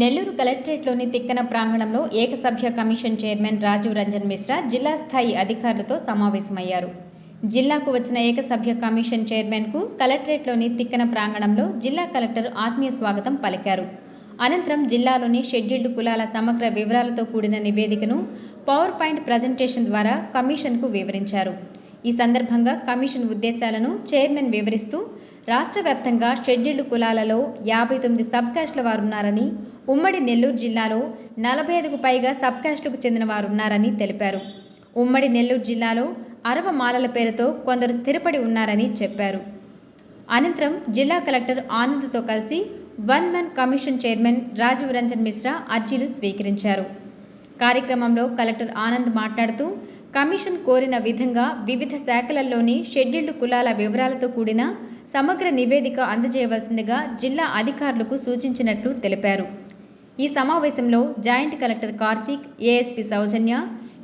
నెల్లూరు కలెక్టరేట్లోని తిక్కన ప్రాంగణంలో ఏకసభ్య commission chairman Rajiv Ranjan Mishra జిల్లా స్థాయి అధికారులతో సమావేశమయ్యారు. జిల్లాకు వచ్చిన ఏకసభ్య కమిషన్ చైర్మన్కు కలెక్టరేట్లోని తిక్కన ప్రాంగణంలో జిల్లా కలెక్టర్ ఆత్మీయ స్వాగతం పలికారు. అనంతరం జిల్లాలోని షెడ్యూల్డ్ కులాల సమగ్ర వివరాలతో కూడిన నివేదికను పవర్ పాయింట్ ప్రజెంటేషన్ ద్వారా కమిషన్కు వివరించారు. ఈ సందర్భంగా కమిషన్ ఉద్దేశాలను చైర్మన్ వివరిస్తూ రాష్ట్ర వ్యాప్తంగా షెడ్యూల్డ్ కులాలలో యాభై తొమ్మిది సబ్ కాస్ట్ల వారున్నారని ఉమ్మడి నెల్లూరు జిల్లాలో నలభై ఐదుకు పైగా సబ్ కాస్ట్లకు చెందిన వారున్నారని తెలిపారు. ఉమ్మడి నెల్లూరు జిల్లాలో అరవ మాలల పేరుతో కొందరు స్థిరపడి ఉన్నారని చెప్పారు. అనంతరం జిల్లా కలెక్టర్ ఆనంద్తో కలిసి one man commission chairman Rajiv Ranjan Mishra అర్జీలు స్వీకరించారు. కార్యక్రమంలో కలెక్టర్ ఆనంద్ మాట్లాడుతూ కమిషన్ కోరిన విధంగా వివిధ శాఖలలోని షెడ్యూల్డ్ కులాల వివరాలతో కూడిన సమగ్ర నివేదిక అందజేయవలసిందిగా జిల్లా అధికారులకు సూచించినట్లు తెలిపారు. ఈ సమావేశంలో joint collector Karthik ASP Soujanya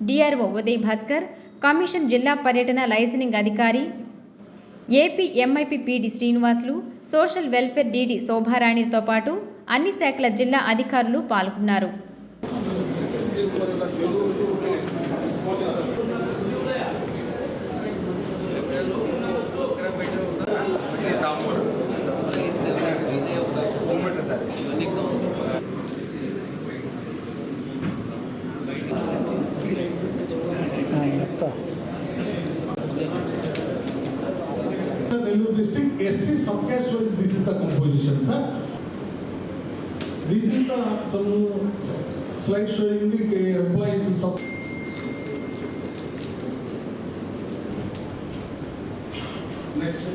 DRO Uday Bhaskar commission జిల్లా పర్యటన లైసెనింగ్ అధికారి AP MIPPD Srinivasulu social welfare DD శోభారాణితో పాటు అన్ని శాఖల జిల్లా అధికారులు పాల్గొన్నారు. Sir, Nellore district, SC subcaste wise, this is the composition, sir. This is the some slide showing the uh, employees sub. Next.